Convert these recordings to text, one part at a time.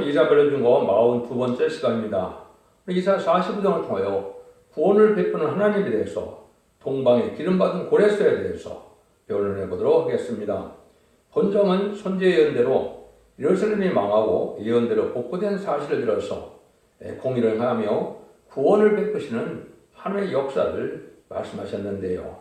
말씀 이사벨을 준거 42번째 시간입니다. 이사 45장을 통하여 구원을 베푸는 하나님에 대해서 동방에 기름받은 고레스에 대해서 변론해 보도록 하겠습니다. 본정은 선제 예언대로 예루살렘이 망하고 예언대로 복구된 사실을 들어서 공의를 하며 구원을 베푸시는 하나님의 역사를 말씀하셨는데요.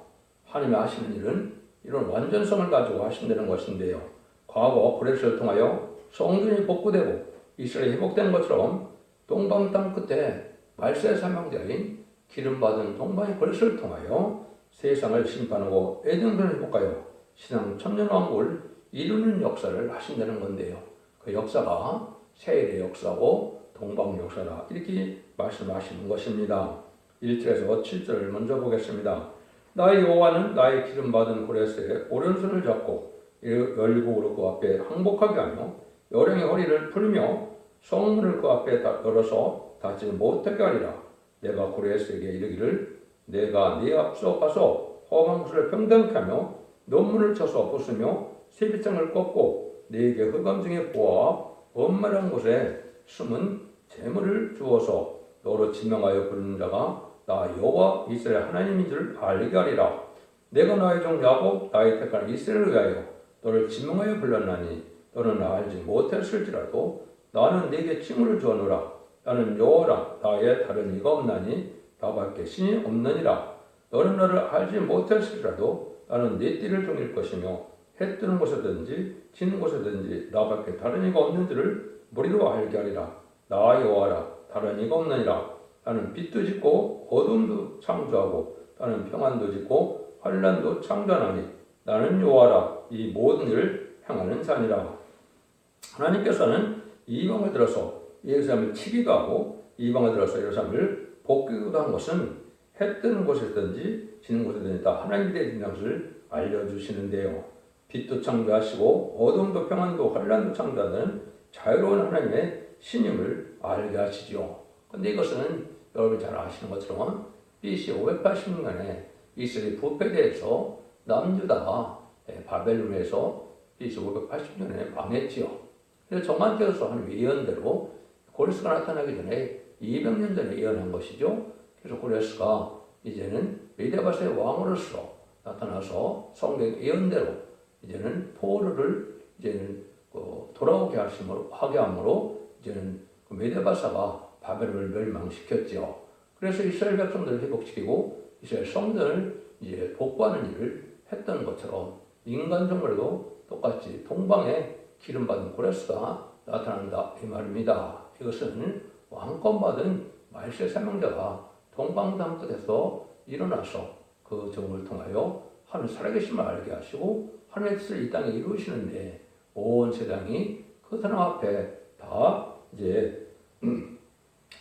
하나님이 하시는 일은 이런 완전성을 가지고 하신다는 것인데요. 과거 고레스를 통하여 성전이 복구되고 이스라엘이 회복된 것처럼 동방 땅 끝에 말세 사명자인 기름받은 동방의 고레스를 통하여 세상을 심판하고 애정선을 회복하여 신앙 천년왕국을 이루는 역사를 하신다는 건데요. 그 역사가 세일의 역사고 동방 역사다 이렇게 말씀하시는 것입니다. 1절에서 7절을 먼저 보겠습니다. 나의 여호와는 나의 기름 받은 고레스의 오른손을 잡고 열국으로 그 앞에 항복하게 하며 여령의 허리를 풀며 성문을 그 앞에 열어서 닫지 못하게 하리라. 내가 고레스에게 이르기를 내가 네 앞서 가서 것을 평등케 하며 논문을 쳐서 부수며 세비장을 꺾고 네게 흑암 중에 보아 엄마란 곳에 숨은 재물을 주어서 너로 지명하여 부르는 자가 나 여호와 이스라엘 하나님인 줄 알게 하리라. 내가 나의 종 야곱 나의 택한 이스라엘을 위하여 너를 지명하여 불렀나니 너는 알지 못했을지라도 나는 네게 칭을 주어노라. 나는 여호와라 나의 다른 이가 없나니 나밖에 신이 없느니라. 너는 나를 알지 못했을지라도 나는 네 띠를 종일 것이며 해 뜨는 곳에든지 지는 곳에든지 나밖에 다른 이가 없는 줄을 머리로 알게 하리라. 나 여호와라 다른 이가 없느니라. 나는 빛도 짓고 어둠도 창조하고 나는 평안도 짓고 환란도 창조하니 나는 여호와라 이 모든 일을 행하는 자니라. 하나님께서는 이방을 들어서 예루살렘을 치기도 하고 이방을 들어서 예루살렘을 복귀기도 한 것은 해 뜨는 곳에든지 지는 곳에든지 다 하나님이 되는 것을 알려주시는데요. 빛도 창조하시고 어둠도 평안도 환란도 창조하는 자유로운 하나님의 신임을 알게 하시죠. 근데 이것은 여러분 잘 아시는 것처럼 BC 586년에 이스라엘 부패대에서 남유다가 바벨론에서 BC 580년에 망했지요. 그래서 정한테서 한 예언대로 고레스가 나타나기 전에 200년 전에 예언한 것이죠. 그래서 고레스가 이제는 메데바스의 왕으로서 나타나서 성경 예언대로 이제는 포로를 이제는 그 돌아오게 하심으로 하게 함으로 이제는 그 메데바사가 바벨을 멸망시켰죠. 그래서 이스라엘 백성들을 회복시키고 이스라엘 성전을 이제 복구하는 일을 했던 것처럼 인간 정말도 똑같이 동방에 기름 받은 고레스가 나타난다 이 말입니다. 이것은 왕권 받은 말세 사명자가 동방 땅끝에서 일어나서 그 정을 통하여 하늘 살아계심을 알게 하시고 하늘의 뜻을 이 땅에 이루시는데 온 세상이 그 사람 앞에 다 이제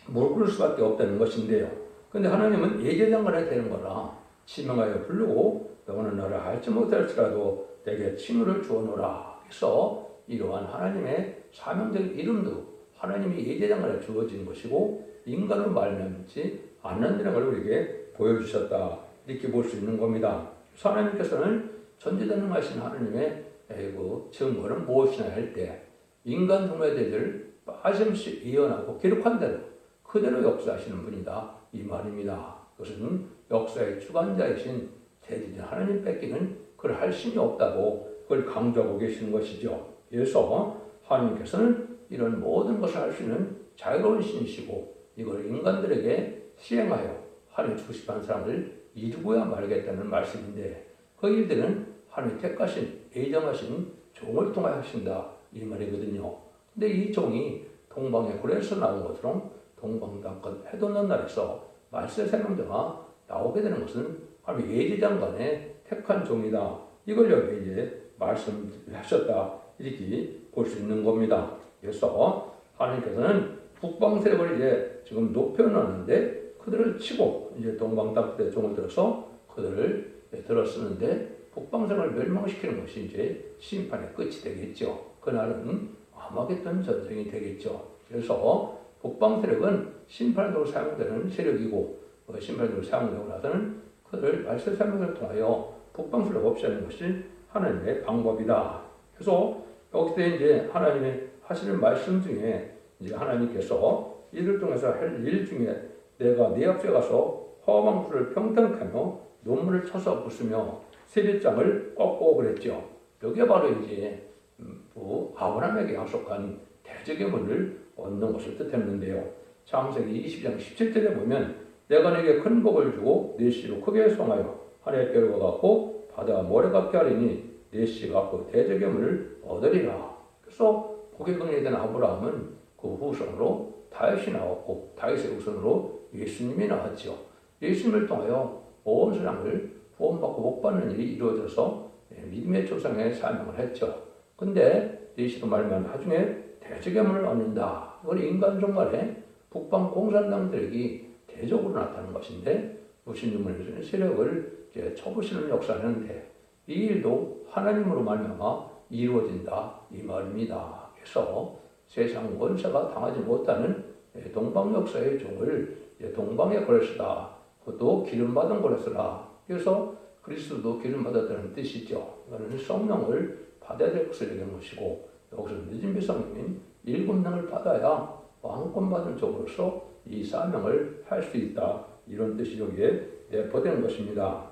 무릎 꿇을 수밖에 없다는 것인데요. 근데 하나님은 예제장관이 되는 거라 지명하여 부르고 너는 나를 알지 못할지라도 내게 칭을 주어노라 해서 이러한 하나님의 사명적인 이름도 하나님이 예제장관에 주어진 것이고 인간을 말하지 않는다는 걸 우리에게 보여주셨다 이렇게 볼 수 있는 겁니다. 하나님께서는 전지전능하신 하나님의 그 증거는 무엇이냐 할 때 인간 대를 빠짐없이 예언하고 기록한 대로 그대로 역사하시는 분이다 이 말입니다. 그것은 역사의 주관자이신 대지진 하나님 뺏기는 그걸 할 힘이 없다고 그걸 강조하고 계시는 것이죠. 그래서 하나님께서는 이런 모든 것을 할 수 있는 자유로운 신이시고 이걸 인간들에게 시행하여 주고 싶은 사람을 이루고야 말겠다는 말씀인데 그 일들은 하나님 택하신 예정하신 종을 통하여 하신다 이 말이거든요. 근데 이 종이 동방의 굴에서 나온 것처럼 동방당권 해돋는 날에서 말세 생명자가 나오게 되는 것은 바로 예지장관의 택한 종이다. 이걸 여기 이제 말씀하셨다. 이렇게 볼 수 있는 겁니다. 그래서 하나님께서는 북방 세력을 이제 지금 높여놨는데 그들을 치고 이제 동방 땅끝에 종을 들어서 그들을 들었쓰는데 북방 세력을 멸망시키는 것이 이제 심판의 끝이 되겠죠. 그날은 아마겟돈 전쟁이 되겠죠. 그래서 북방 세력은 심판으로 사용되는 세력이고 그 심판으로 사용되고 나서는 그를 말세 사명을 통하여 북방 세력 없이 하는 것이 하나님의 방법이다. 그래서 여기서 이제 하나님의 하시는 말씀 중에 이제 하나님께서 이를 통해서 할 일 중에 내가 네 앞에 가서 허망 풀을 평등하며 눈물을 쳐서 부수며 세뱃장을 꺾고 그랬죠. 여기에 바로 이제 음, 그 아브라함에게 약속한 대적의 문을 얻는 것을 뜻했는데요. 창세기 20장 17절에 보면 내가 내게 큰 복을 주고 네 씨로 크게 성하여 하늘의 별과 같고 바다 모래 같게 하리니 네 씨가 그 대적의 문을 얻으리라. 그래서 근이 된 아브라함은 그 후손으로 다윗이 나왔고 다윗의 후손으로 예수님이 나왔죠. 예수님을 통하여 온 세상을 구원받고 복받는 일이 이루어져서 네, 믿음의 조상에 사명을 했죠. 근데 예수도 말만 나중에 대적의 문을 얻는다. 이건 인간 종말에 북방 공산당들에게 대적으로 나타나는 것인데 무신주문에서는 세력을 이제 쳐부시는 역사하는데 이 일도 하나님으로 말미암아 이루어진다 이 말입니다. 그래서 세상 원사가 당하지 못하는 예, 동방 역사의 종을 예, 동방의 고레스다. 그것도 기름 받은 고레스다. 그래서 그리스도도 기름 받았다는 뜻이죠. 이거는 성령을 받아야 될 것을 얘기하는 것이고 여기서 늦은 비성님인 일곱 명을 받아야 왕권 받은 쪽으로서 이 사명을 할 수 있다. 이런 뜻이 여기에 내포되는 것입니다.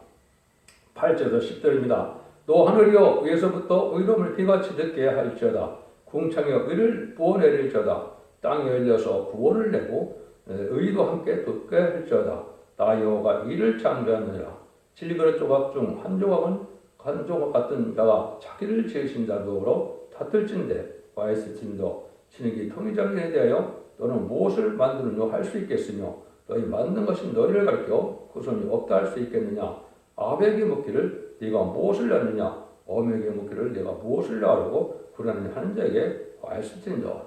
8절에서 10절입니다. 너 하늘이여 위에서부터 의로움을 비같이 듣게 할지어다. 궁창여 의를 부어내릴지어다. 땅이 열려서 구원을 내고 의도 함께 돋게 할지어다. 나 여호가 이를 창조하느니라. 질그릇 조각 중 한 조각은 한 조각 같은 자가 자기를 지으신 자도로 다툴진대 와이스팀도 신에게 통일장에 대하여 너는 무엇을 만드느냐 할 수 있겠으며 너희 만든 것이 너희를 가르쳐 그 손이 없다 할 수 있겠느냐 아베에게 묻기를 네가 무엇을 낳느냐? 어메에게 묻기를 네가 무엇을 낳으려고 구라는 하는 자에게 와이스팀도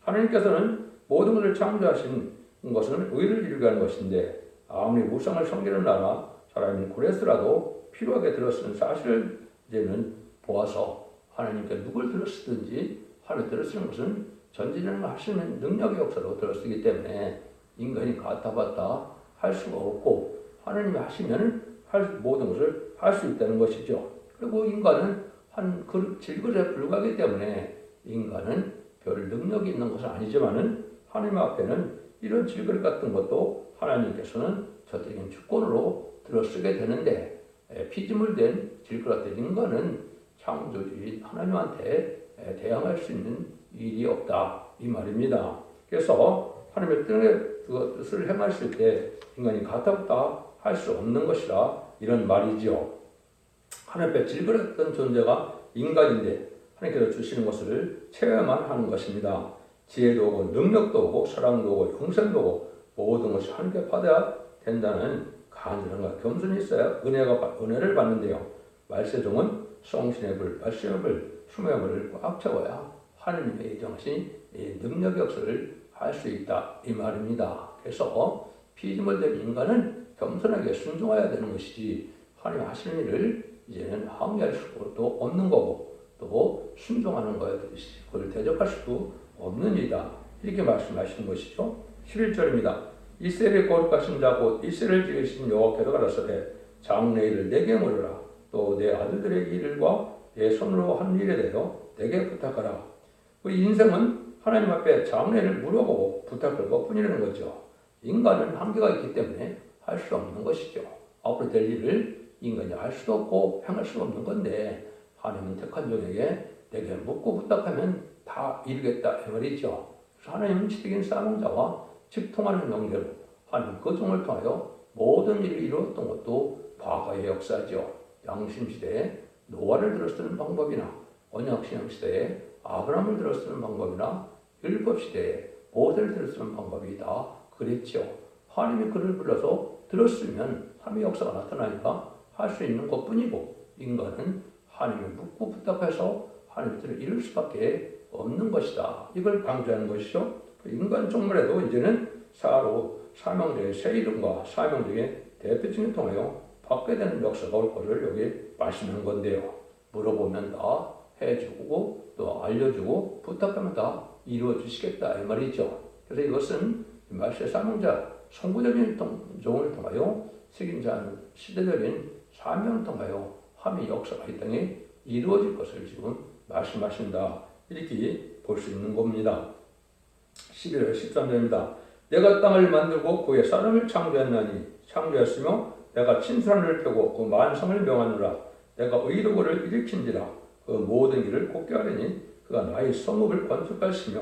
하나님께서는 모든 것을 창조하신 것은 의를 이루게 하는 것인데 아무리 우상을 섬기는 나라 사람이 고레스라도 필요하게 들었으는 사실을 이제는 보아서 하나님께 누굴 들었든지 하나님 들었쓰는 것은 전지전능을 하시는 능력의 역사로 들었쓰기 때문에 인간이 갖다 봤다 할 수가 없고 하나님이 하시면 할 모든 것을 할 수 있다는 것이죠. 그리고 인간은 한 그 질그릇에 불과하기 때문에 인간은 별 능력이 있는 것은 아니지만은 하나님 앞에는 이런 질그릇 같은 것도 하나님께서는 저적인 주권으로 들어쓰게 되는데 피지물 된 질그릇 같은 인간은 창조주인 하나님한테 대항할 수 있는 일이 없다 이 말입니다. 그래서 하나님의 뜻을 행하실 때 인간이 가깝다 할 수 없는 것이라 이런 말이지요. 하나님의 질그릇던 존재가 인간인데 하나님께서 주시는 것을 체험만 하는 것입니다. 지혜도 오고 능력도 오고 사랑도 오고 용서도 오고 모든 것이 하나님께 받아야 된다는 간절함과 겸손이 있어야 은혜가 은혜를 받는데요. 말세종은 성신의 불, 말씀의 불, 수명의 불을 꽉 채워야 하느님의 예정하신 능력의 역사를 할 수 있다 이 말입니다. 그래서 피지물 된 인간은 겸손하게 순종해야 되는 것이지 하나님 하시는 일을 이제는 항의할 수도 없는 거고 또 순종하는 거에 그걸 대적할 수도 없는 일이다 이렇게 말씀하시는 것이죠. 11절입니다. 이스라엘의 거룩하신 자곧 이스라엘 지으신 여호와께서 가라사대 장래일을 내게 물으라 또 내 아들들의 일과 내 손으로 한 일에 대하여 내게 부탁하라 우리 인생은 하나님 앞에 장래를 물어보고 부탁할 것 뿐이라는 거죠 인간은 한계가 있기 때문에 할 수 없는 것이죠 앞으로 될 일을 인간이 할 수도 없고 행할 수 없는 건데 하나님은 택한 종에게 내게 묻고 부탁하면 다 이루겠다 이 말이죠 하나님은 지적인 사명자와 직통하는 영대로 하나님 그 종을 통하여 모든 일을 이루었던 것도 과거의 역사죠. 양심시대에 노아를 들어쓰는 방법이나 언약신앙시대에 아브라함을 들어쓰는 방법이나 율법시대에 모세를 들어쓰는 방법이 다 그랬죠. 하나님이 그를 불러서 들었으면 하나님의 역사가 나타나니까 할 수 있는 것 뿐이고 인간은 하나님을 묻고 부탁해서 하나님의 뜻을 이룰 수밖에 없는 것이다. 이걸 강조하는 것이죠. 인간 종말에도 이제는 사로 사명자의 새 이름과 사명자의 대표층을 통하여 받게 되는 역사가 올 것을 여기 말씀한 건데요. 물어보면 다 해주고 또 알려주고 부탁하면 다 이루어 주시겠다 이 말이죠. 그래서 이것은 말세 사명자 성부적인 종을 통하여 책임자 시대적인 사명을 통하여 함의 역사가 이 땅에 이루어질 것을 지금 말씀하신다 이렇게 볼 수 있는 겁니다. 11월 13절입니다. 내가 땅을 만들고 그의 사람을 창조했나니 창조했으며 내가 친수한을 펴고 그 만성을 명하노라 내가 의로고를 일으킨지라 그 모든 일을 곱게 하리니 그가 나의 성읍을 건축하시며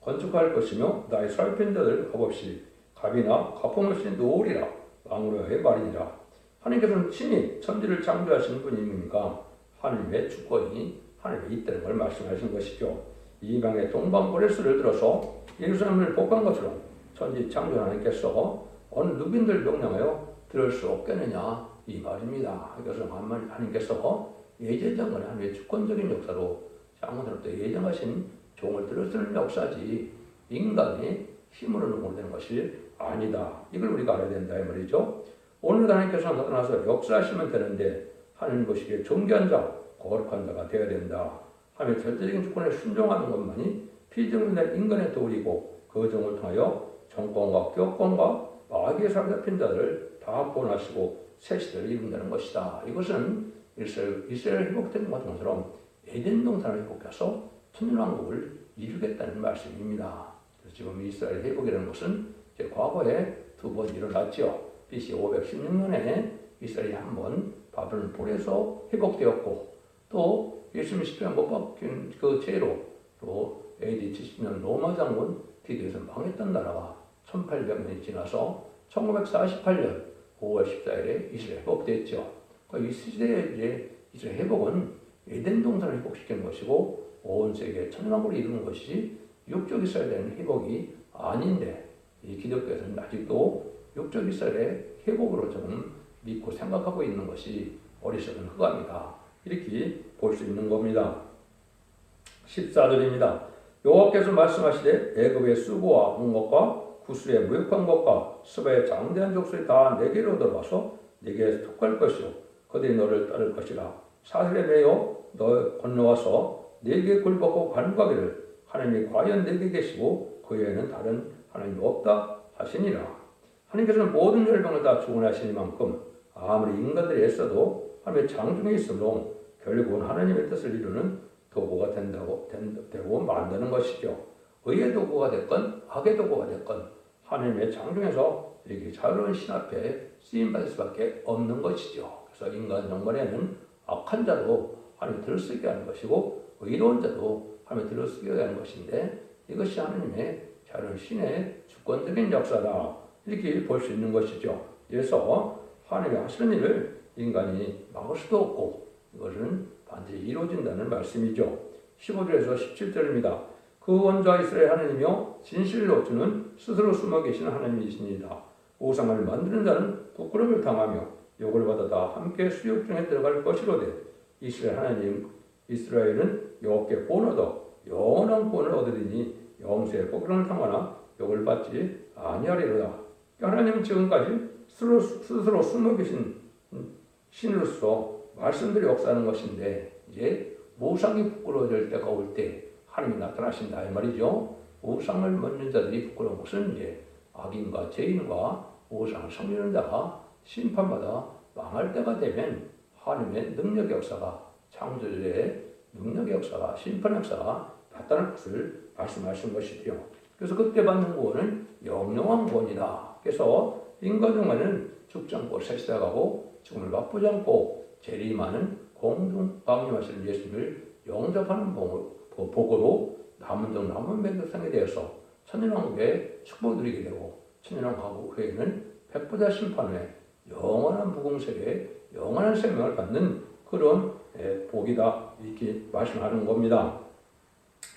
건축할 것이며 나의 살핀 자들 값없이 갑이나 가품없이 놓으리라 왕으로의 말이니라 하나님께서는 친히 천지를 창조하신 분이니까 하나님의 주권이 하나님에 있다는 걸 말씀하신 것이죠. 이방의 동방 고레스를 들어서 예루살렘을 복한 것처럼 천지 창조 하나님께서 어느 누빈들 명령하여 들을 수 없겠느냐 이 말입니다. 그래서 하나님께서 예제장은 하나님의 주권적인 역사로 장원으로부터 예정하신 종을 들어쓰는 역사지 인간의 힘으로 능동되는 것이 아니다. 이걸 우리가 알아야 된다 이 말이죠. 오늘 하나님께서 나타나서 역사하시면 되는데 하나님 보시기에 존귀한 자, 거룩한 자가 되어야 된다. 하나님의 절대적인 주권에 순종하는 것만이 피정된 인간의 도리고 그 종을 통하여 정권과 교권과 마귀의 사로잡힌 자들을 다 구원하시고 새 시대를 이룬다는 것이다. 이것은 이스라엘, 이스라엘 회복된 것처럼 에덴 동산을 회복해서 천년왕국을 이루겠다는 말씀입니다. 지금 이스라엘 회복이라는 것은 이 제 과거에 두 번 일어났죠. BC 516년에 이스라엘이 한 번 바벨론 볼에서 회복되었고 또 예수님 십자가 못 박힌 그 죄로 또 AD 70년 로마 장군 디디에서 망했던 나라가 1800년이 지나서 1948년 5월 14일에 이스라엘 회복됐죠. 그러니까 이 시대의 이제 이스라엘 회복은 에덴 동산을 회복시키는 것이고 온 세계 천년왕국을 이루는 것이 육적 이스라엘에 대한 회복이 아닌데 이 기독교에서는 아직도 육적 이스라엘의 회복으로 조금 믿고 생각하고 있는 것이 어리석은 흑암이다. 이렇게 볼 수 있는 겁니다. 14절입니다. 여호와께서 말씀하시되 애굽의 수고와 온 것과 구스의 무역한 것과 스바의 장대한 족속이 다 내게로 들어와서 내게 속할 것이요 그들이 너를 따를 것이라 사슬에 매여 너 건너와서 내게 굴복하고 간과기를 하나님이 과연 내게 계시고 그 외에는 다른 하나님이 없다 하시니라 하나님께서는 모든 열방을 다 주관하시니만큼 아무리 인간들이 애써도 하나님의 장중에 있으므로 결국은 하나님의 뜻을 이루는 도구가 된다고 되고 만드는 것이죠. 의의 도구가 됐건 악의 도구가 됐건 하나님의 장중에서 이렇게 자유로운 신 앞에 쓰임 받을 수밖에 없는 것이죠. 그래서 인간 영혼에는 악한 자도 하나님 들을 수 있게 하는 것이고 의로운 자도 하나님 들을 수 있게 하는 것인데 이것이 하나님의 자유로운 신의 주권적인 역사다 이렇게 볼 수 있는 것이죠. 그래서 하나님이 하시는 일을 인간이 막을 수도 없고 이것은 반드시 이루어진다는 말씀이죠. 15절에서 17절입니다. 그 원자 이스라엘 하나님이여 진실로 주는 스스로 숨어 계시는 하나님이십니다. 우상을 만드는 자는 부끄러움을 당하며 욕을 받아 다 함께 수욕 중에 들어갈 것이로되 이스라엘 하나님 이스라엘은 여호와께 본 얻어 영원한 구원을 얻으리니 영세의 부끄러움을 당하나 욕을 받지 아니하리로다. 하나님은 지금까지 스스로, 스스로 숨어 계신 신으로서 말씀들이 역사하는 것인데 이제 우상이 부끄러워질 때가 올 때 하나님이 나타나신다 이 말이죠. 우상을 먹는 자들이 부끄러운 것은 이제 악인과 죄인과 우상을 섬기는 자가 심판받아 망할 때가 되면 하나님의 능력 역사가 창조주의 능력 역사가 심판 역사가 나타날 것을 말씀하신 것이죠. 그래서 그때 받는 구원은 영영한 구원이다. 그래서 인간 중에는 죽지 않고 세시다가고 죽음을 맛보지 않고 재림하는 공중 강림하시는 예수님을 영접하는 복으로 남은 종 남은 백성에 대해서 천년왕국의 축복을 누리게 되고 천년왕국 후에는 백보자 심판 후에 영원한 부궁세계 영원한 생명을 갖는 그런 복이다 이렇게 말씀하는 겁니다.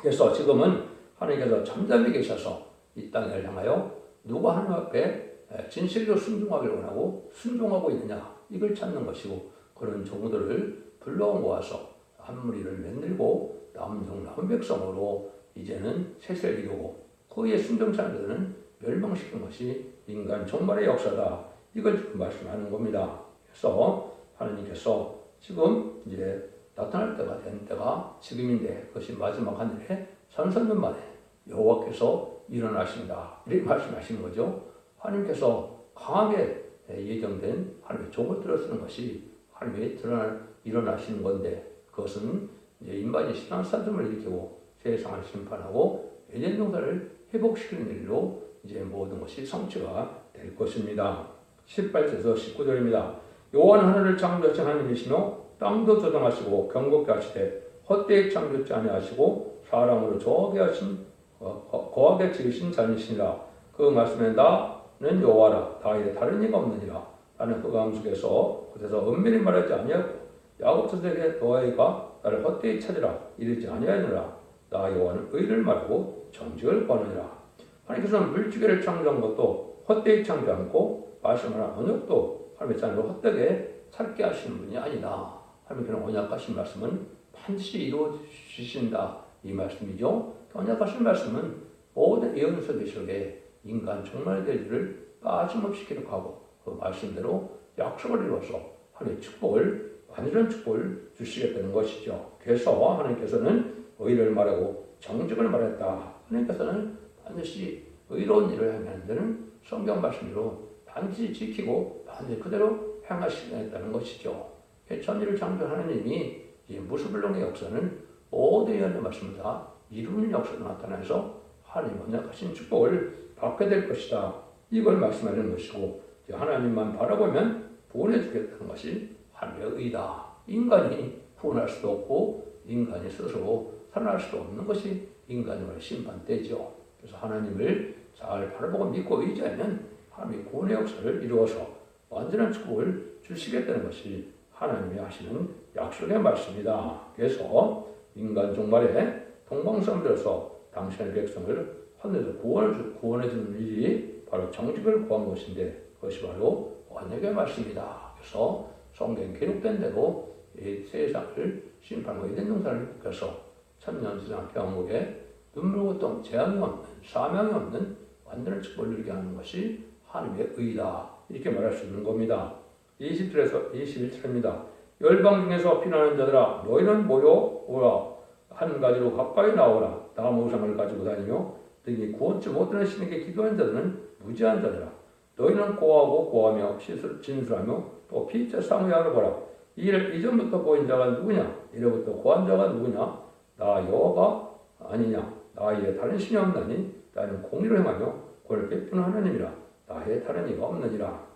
그래서 지금은 하나님께서 잠잠히 계셔서 이 땅을 향하여 누가 하나님 앞에 진실로 순종하기를 원하고 순종하고 있느냐 이걸 찾는 것이고 그런 종들을 불러 모아서 한 무리를 만들고 남성 남은 백성으로 이제는 세세를 이루고 그의 순종자들은 멸망시킨 것이 인간 종말의 역사다. 이걸 지금 말씀하는 겁니다. 그래서 하나님께서 지금 이제 나타날 때가 된 때가 지금인데 그것이 마지막 하늘에 천선년 만에 여호와께서 일어나신다. 이렇게 말씀하시는 거죠. 하나님께서 강하게 예정된 하나님의 종을 들어쓰는 것이 하나님의 드러날 일어나시는 건데 그것은 이제 인간이 신앙 사점을 일으키고 세상을 심판하고 예전 용사를 회복시키는 일로 이제 모든 것이 성취가 될 것입니다. 18절에서 19절입니다. 여호와는 하늘을 창조하신 하나님이시며 땅도 조정하시고 경고케 하시되 헛되이 창조치 아니하시고 사람으로 저하게 하신 어, 거- 거하게 지으신 자니시니라. 그 말씀에 나는 여호와라. 다윗의 다른 이가 없느니라. 나는 그 강속에서 그래서 은밀히 말하지 아니하고 야곱 자손에게 너희가 나를 헛되이 찾으라. 이르지 아니하느라. 나 여호와는 의를 말하고 정직을 구하느니라. 하나님께서는 물지개를 창조한 것도 헛되이 창조 않고 말씀하는 언약도 하나님의 자녀로 헛되게 살게 하시는 분이 아니다 하나님께는 언약하신 말씀은 반드시 이루어지신다 이 말씀이죠 언약하신 말씀은 모든 예언 속에 인간 종말될 일을 빠짐없이 기록하고 그 말씀대로 약속을 이루어서 하나님의 축복을 완전한 축복을 주시겠다는 것이죠. 그래서 하나님께서는 의를 말하고 정직을 말했다. 하나님께서는 반드시 의로운 일을 행하는 데는 성경 말씀대로 반드시 지키고 반드시 그대로 행하시겠다는 것이죠. 천지를 창조한 하나님이 이 무수불능의 역사는 모든 예언의 말씀을 다 이루는 역사로 나타나서 하나님 언약하신 축복을 받게 될 것이다. 이걸 말씀하는 것이고 하나님만 바라보면 구원해 주겠다는 것이 하나님의 의다. 인간이 구원할 수도 없고 인간이 스스로 살아날 수도 없는 것이 인간의 심판대죠. 그래서 하나님을 잘 바라보고 믿고 의지하면 하나님의 구원의 역사를 이루어서 완전한 축복을 주시겠다는 것이 하나님이 하시는 약속의 말씀이다. 그래서 인간 종말에 동방성들에서 당신의 백성을 하늘에서 구원을 주, 구원해 주는 일이 바로 정직을 구한 것인데 그것이 바로 언약의 말씀이다. 그래서 성경 기록된 대로 이 세상을 심판하고 이된 용사를 일으켜서 천년세상 병국에 눈물 고통 재앙이 없는 사명이 없는 완전한 축복을 누리게 하는 것이 하나님의 의다 이렇게 말할 수 있는 겁니다. 20절에서 21절입니다. 열방 중에서 피나는 자들아 너희는 모여 오라. 한 가지로 가까이 나오라. 나무 우상을 가지고 다니며 등이 구원치 못하는 신에게 기도한 자들은 무지한 자들아. 너희는 고하고 고하며 진술하며 또 피자 사무에 알아보라. 이 일을 이전부터 보인 자가 누구냐? 이로부터 고한 자가 누구냐? 나 여호와가 아니냐? 나의 다른 신이 없나니 나는 공의를 행하며 그를 베푸는 하나님이라. 나의 다른 이가 없느니라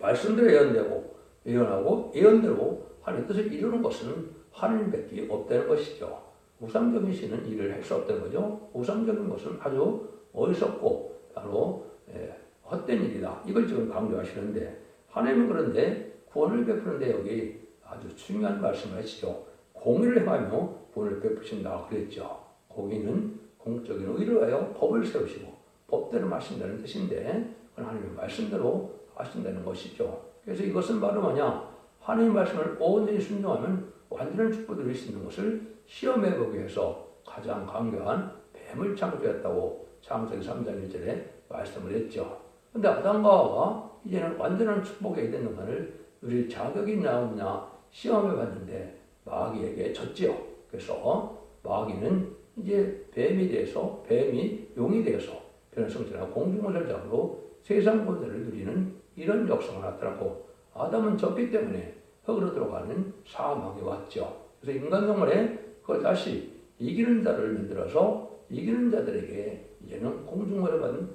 말씀대로 예언되고 예언하고 예언대로 하나님의 뜻을 이루는 것은 하나님밖에 없다는 것이죠. 우상적인 신은 일을 할 수 없다는 거죠. 우상적인 것은 아주 어리석고 바로 예, 헛된 일이다. 이걸 지금 강조하시는데 하나님은 그런데 구원을 베푸는데 여기 아주 중요한 말씀을 하시죠. 공의를 행하며 구원을 베푸신다 그랬죠. 공의는 공적인 의를 하여 법을 세우시고 법대로 마신다는 뜻인데 하나님의 말씀대로 하신다는 것이죠. 그래서 이것은 바로 뭐냐? 하나님의 말씀을 온전히 순종하면 완전한 축복을 누릴 수 있는 것을 시험해 보기 위해서 가장 강교한 뱀을 창조했다고 창세기 3장 1절에 말씀을 했죠. 근데 아담과 하와가 이제는 완전한 축복의 에덴 동산을 누릴 자격이 있냐 없냐 시험해 봤는데 마귀에게 졌지요. 그래서 마귀는 이제 뱀이 돼서 뱀이 용이 되어서 변성자나 공중을 잡으로 세상 본세를 누리는 이런 역사가 나타났고 아담은 졌기 때문에 흙으로 들어가는 사망이 왔죠. 그래서 인간 정말에 그걸 다시 이기는 자를 만들어서 이기는 자들에게 이제는 공중을 받은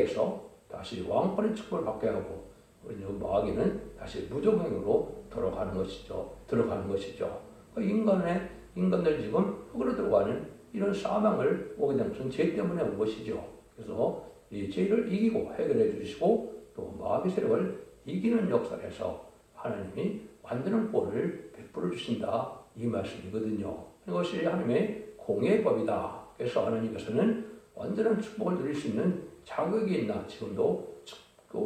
해서 다시 왕권의 축복을 받게 하고 마귀는 다시 무조건으로 들어가는 것이죠. 들어가는 것이죠. 그 인간의 인간들 지금 흙으로 들어가는 이런 사망을 오게 된 것은 죄 때문에 온 것이죠. 그래서 이 죄를 이기고 해결해 주시고 또 마귀 세력을 이기는 역사를 해서 하나님이 완전한 구원을 베풀어 주신다 이 말씀이거든요. 이것이 하나님의 공의 법이다. 그래서 하나님께서는 완전한 축복을 누릴 수 있는 자격이 있나 지금도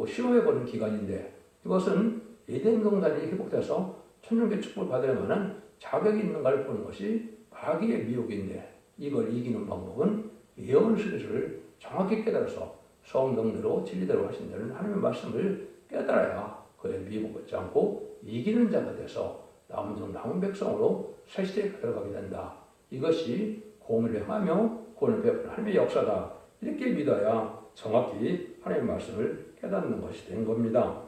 시험해 보는 기간인데 이것은 에덴 동산이 회복돼서 천년계 축복을 받을 만한 자격이 있는가를 보는 것이 마귀의 미혹인데 이걸 이기는 방법은 예언 스리를 정확히 깨달아서 성경대로 진리대로 하신다는 하나님의 말씀을 깨달아야 그의 미혹받지 않고 이기는 자가 돼서 남은 종 남은 백성으로 새 시대에 들어가게 된다. 이것이 공의를 행하며 구원을 베푸는 하나님의 역사다. 이렇게 믿어야 정확히 하나님의 말씀을 깨닫는 것이 된 겁니다.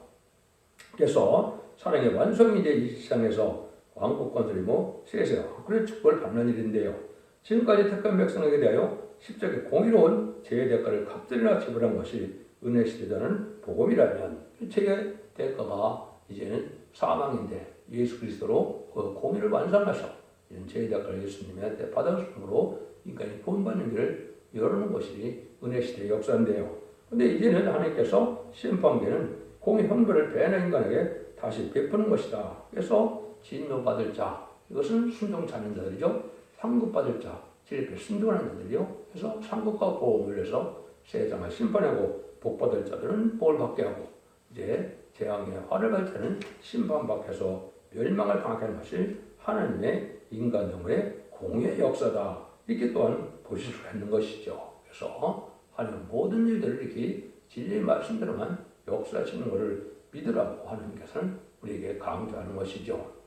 그래서 사랑의 완성이 이제 이 세상에서 왕국 건설이고 세세가 그런 축복을 받는 일인데요. 지금까지 택한 백성에게 대하여 십자가에 공의로운 죄의 대가를 값들이나 지불한 것이 은혜 시대자는 복음이라면 그 죄의 대가가 이제는 사망인데 예수 그리스도로 그 공의를 완성하셔 이런 죄의 대가를 예수님한테 받아주므로 인간이 구원받는 길을 열어놓은 것이 은혜 시대의 역사인데요. 근데 이제는 하나님께서 심판계는 공의 형벌을 배는 인간에게 다시 베푸는 것이다. 그래서 진노받을 자 이것은 순종자는 자들이죠. 상급받을 자 진리에 순종하는 자들이요. 그래서 상급과 보험을 위해서 세상을 심판하고 복받을 자들은 복을 받게 하고 이제 재앙의 화를 받을 자는 심판받게서 멸망을 당하게 하는 것이 하나님의 인간 영혼의 공의 역사다. 이렇게 또한 보실 수가 있는 것이죠. 그래서 하나님 모든 일들을 이렇게 진리의 말씀대로만 역사하시는 것을 믿으라고 하나님께서는 우리에게 강조하는 것이죠.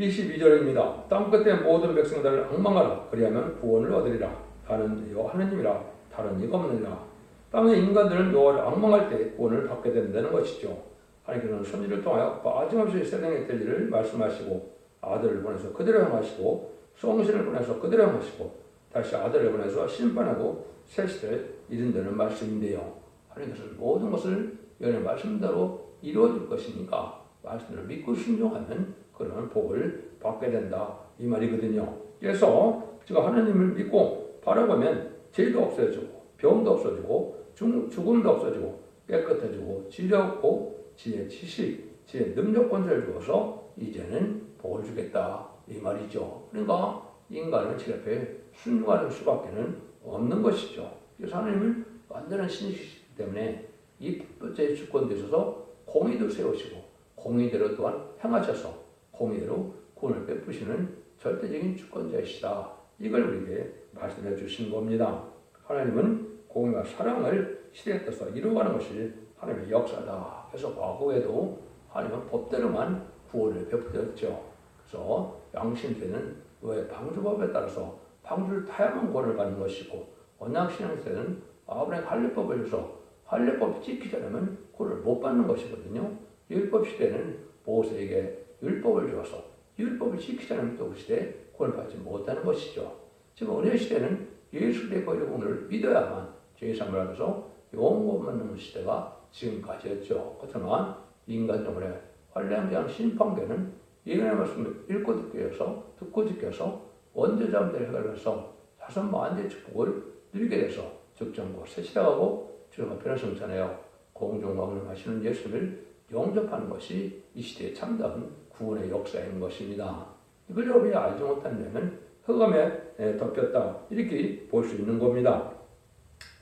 22절입니다. 땅 끝에 모든 백성들을 악망하라. 그리하면 구원을 얻으리라. 나는 여호와 하나님이라. 다른 이가 없느니라. 땅의 인간들은 여호와를 악망할 때 구원을 받게 된다는 것이죠. 하나님께서는 선지를 통하여 빠짐없이 세상에 될 일을 말씀하시고 아들을 보내서 그대로 향하시고 성신을 보내서 그대로 향하시고 다시 아들을 보내서 심판하고 새 시대를 이룬다는 말씀인데요. 하나님께서는 모든 것을 여호의 말씀대로 이루어질 것이니까 말씀을 믿고 순종하면 그런 복을 받게 된다 이 말이거든요. 그래서 제가 하나님을 믿고 바라보면 죄도 없어지고 병도 없어지고 죽음도 없어지고 깨끗해지고 지혜롭고 지혜 지식 지혜 능력 권세를 주어서 이제는 복을 주겠다 이 말이죠. 그러니까 인간은 제 앞에 순종하는 수밖에는 없는 것이죠. 그래서 하나님은 완전한 신이시기 때문에 이 번째 주권에 있어서 공의도 세우시고 공의대로 또한 행하셔서 공의대로 구원을 베푸시는 절대적인 주권자이시다. 이걸 우리에게 말씀해 주신 겁니다. 하나님은 공의와 사랑을 시대에 떠서 이루어가는 것이 하나님의 역사다. 그래서 과거에도 하나님은 법대로만 구원을 베푸셨죠. 그래서 양심세는 왜 방주법에 따라서 방주를 타야만 구원을 받는 것이고 언약신앙세는 아브라함 할례법을 줘서 할례법이 지키지 않으면 구원을 못 받는 것이거든요. 율법 시대는 모세에게 율법을 주어서 율법을 않으면 또그 시대에 구원을 받지 못하는 것이죠. 지금 은혜 시대는 예수 그리스도의 권력을 믿어야만 죄의 삶을 하면서 영원 받는 시대가 지금까지였죠. 그렇지만 인간 영혼의 환량장 심판계는 예언의 말씀을 읽고 듣기 위해서 듣고 듣기 위해서 원죄자들을 해결해서 자선 만대 축복을 누리게 돼서 적정고 새 시작하고 주님과 변화성찬하여 공중왕을 하시는 예수를 영접하는 것이 이 시대의 참다운 구원의 역사인 것입니다. 이걸 여러분이 알지 못한다면 흑암에 덮였다 이렇게 볼 수 있는 겁니다.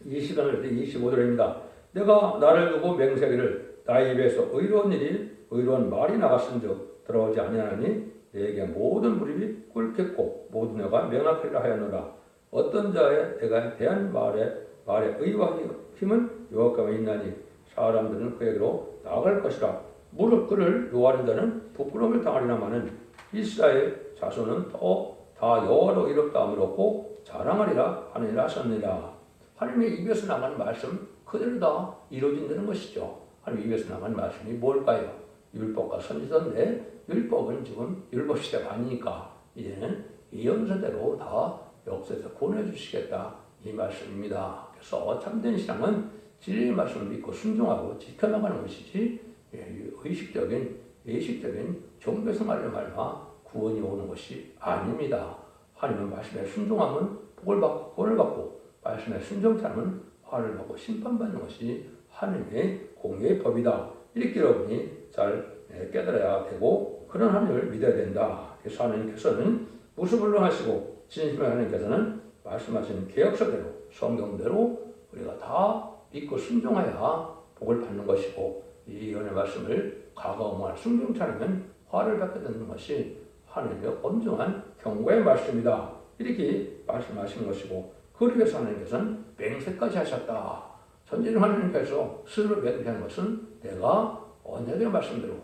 이 시간을 25절입니다. 내가 나를 두고 맹세기를 나의 입에서 의로운 일이 의로운 말이 나갔은즉 들어오지 아니하니 내게 모든 무릎이 꿇겠고 모든 여가 명확하리라 하였노라. 어떤 자의 내가 대한 말에 말에 의와 힘은 여호와께 있나니 사람들은 그에게로 나아갈 것이라. 무릎 꿇을 요하는 자는 부끄러움을 당하리라마는 이스라엘 자손은 더 다 여호와로 이롭다 함을 얻고 자랑하리라 하느니라 하셨느니라. 하나님의 입에서 나가는 말씀 그대로 다 이루어진다는 것이죠. 하나님 입에서 나가는 말씀이 뭘까요? 율법과 선지서인데 율법은 지금 율법 시대가 아니니까 이제는 예언서대로 다 역사에서 구원해 주시겠다 이 말씀입니다. 그래서 참된 신앙은 진리의 말씀을 믿고 순종하고 지켜나가는 것이지 예, 의식적인 예식적인 종교생활을 말마 구원이 오는 것이 아닙니다. 하나님은 말씀에 순종하면 복을 받고 구원을 받고 말씀에 순종치 않으면 화를 받고 심판받는 것이 하나님의 공의의 법이다. 이렇게 여러분이 잘 예, 깨달아야 되고 그런 하나님을 믿어야 된다. 그래서 하나님께서는 무수불능하시고 진심의 하나님께서는 말씀하시는 계약서대로 성경대로 우리가 다 믿고 순종하여 복을 받는 것이고 이 연의 말씀을 과거만 순종치 않으면 화를 받게 되는 것이 하나님의 엄중한 경고의 말씀이다. 이렇게 말씀하신 것이고 그를 위해서 하나님께서는 맹세까지 하셨다. 전지는 하나님께서 스스로 맹세한 것은 내가 언약의 말씀대로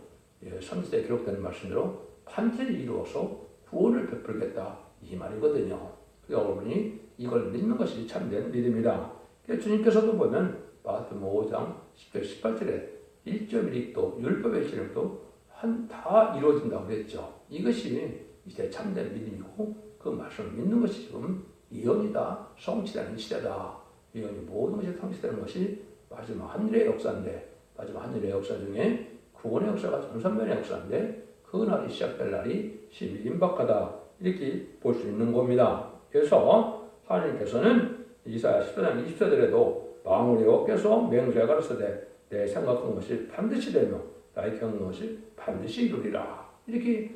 예, 선지서에 기록되는 말씀대로 반드시 이루어서 구원을 베풀겠다 이 말이거든요. 여러분이 이걸 믿는 것이 참된 믿음이다. 주님께서도 보면 마태복음 5장 10절 18절에 1.1도 율법의 실력도 한 다 이루어진다고 그랬죠. 이것이 이제 참된 믿음이고 그 말씀을 믿는 것이 지금 예언이다 성취되는 시대다. 예언이 모든 것이 성취되는 것이 마지막 하늘의 역사인데 마지막 하늘의 역사 중에 구원의 역사가 전선면의 역사인데 그 날이 시작될 날이 심히 임박하다 이렇게 볼 수 있는 겁니다. 그래서 하나님께서는 이사야 14장 20절에도 망우리 어께서 맹세가 가라사대 내 생각한 것이 반드시 되며 나의 겪는 것이 반드시 이루리라 이렇게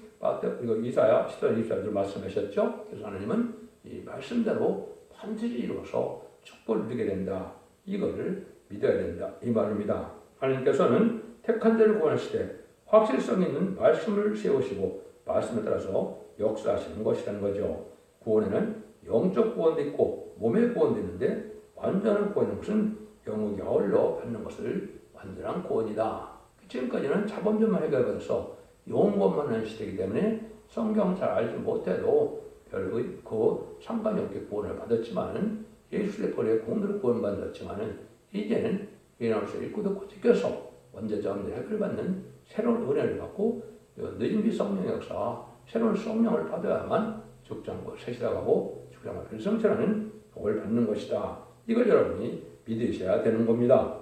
이거 이사야 14장 24절 말씀하셨죠. 그래서 하나님은 이 말씀대로 반드시 이루어서 축복을 누리게 된다. 이거를 믿어야 된다. 이 말입니다. 하나님께서는 택한 자를 구원하시되 확실성 있는 말씀을 세우시고 말씀에 따라서 역사하시는 것이라는 거죠. 구원에는 영적 구원도 있고 몸의 구원도 있는데 완전한 구원인 것은 영역이 아울러 받는 것을 완전한 구원이다. 지금까지는 자본주만 해결받아서 영원만 하는 시대이기 때문에 성경 잘 알지 못해도 별의 그 상관이 없게 구원을 받았지만은 예수의 벌에 공들을 구원받았지만은 이제는 예나로서 듣고 지켜서 원죄자원들 해결받는 새로운 은혜를 받고 늦은 비 성령 역사 새로운 성령을 받아야만 죽장고 세시다가고 죽장고 필성체라는 복을 받는 것이다. 이걸 여러분이 믿으셔야 되는 겁니다.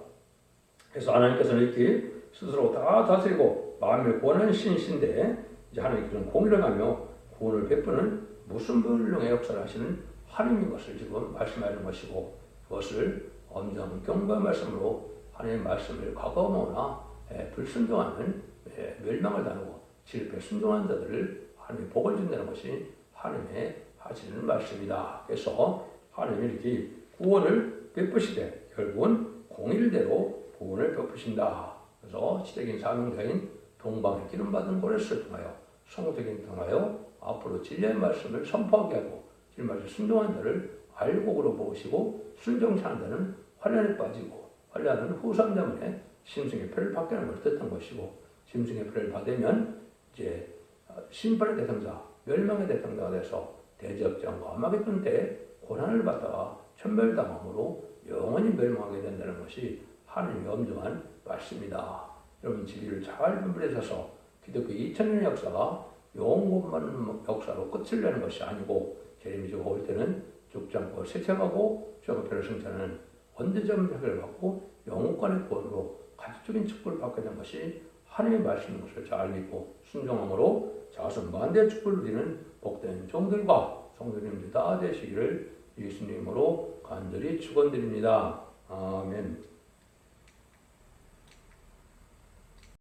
그래서 하나님께서는 이렇게 스스로 다 다스리고 마음을 구원하는 신이신데 이제 하나님께서는 공의를 하며 구원을 베푸는 무슨 불능의 역사를 하시는 하나님인 것을 지금 말씀하는 것이고 그것을 엄정 경고의 말씀으로 하나님의 말씀을 과거모나 예, 불순종하는 예, 멸망을 당하고 질패 순종한 자들을 하나님의 복을 준다는 것이 하나님의 하시는 말씀이다. 그래서 하나님이 이렇게 구원을 베푸시되 결국은 공일대로 구원을 베푸신다. 그래서 시대적인 사명자인 동방의 기름 받은 고레스를 통하여 성도적인 통하여 앞으로 진리의 말씀을 선포하게 하고 진리 말씀 순종한 자를 알곡으로 모으시고 순종치 않은 자는 환란에 빠지고 환란은 후삼 때문에 심승의 표를 받게 하는 걸 뜻한 것이고 심승의 표를 받으면 이제 심판의 대상자, 멸망의 대상자가 돼서 대접장과 아마겟돈 때 고난을 받다가 천멸당함으로 영원히 멸망하게 된다는 것이 하나님의 엄정한 말씀이다. 여러분 진리를 잘 분별해서 기독교 2000년의 역사가 영원만 역사로 끝을 내는 것이 아니고 제레미지가 올 때는 죽장고 세체하고 저거표를 승천하는 언제점 획을 받고 영원권의 구원으로 가지적인 축복을 받게 된 것이 하나님의 말씀인 것을 잘 믿고 순종함으로 자손 만대의 축복을 누리는 복된 종들과 성도님들 다 되시기를 예수님으로 간절히 축원드립니다. 아멘.